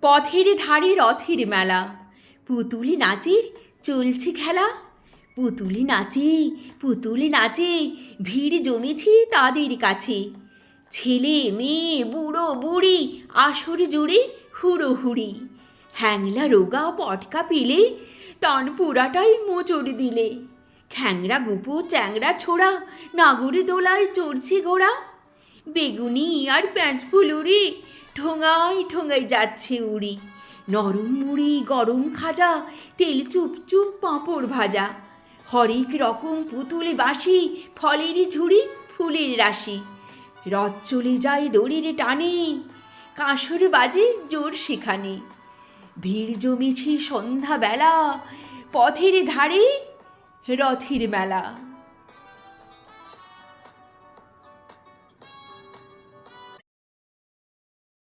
পথের ধারে রথের মেলা। পুতুলি নাচের চলছে খেলা। পুতুলি নাচে পুতুলি নাচে, ভিড় জমেছে তাদের কাছে। ছেলে, মেয়ে, বুড়ো, বুড়ি, আসর জুড়ে হুড়ো হুড়ি হ্যাংলা রোগা পটকা পেলে তান পুরাটাই মোচড় দিলে। খ্যাংরা গুপো চ্যাংরা ছোড়া নাগরে দোলায় চড়ছে ঘোড়া। বেগুনি আর প্যাঁচ ফুলুরি ঠোঙায় ঠোঙায় যাচ্ছে উড়ি। নরম মুড়ি, গরম খাজা, তেল চুপ চুপ পাঁপড় ভাজা। হরেক রকম পুতুলে বাসি ফলেরই ঝুড়ি, ফুলের রাশি। রথ চলে যায় দড়ির টানে, কাঁসর বাজে জোর সেখানে। ভিড় জমেছে সন্ধ্যাবেলা, পথের ধারে রথের মেলা।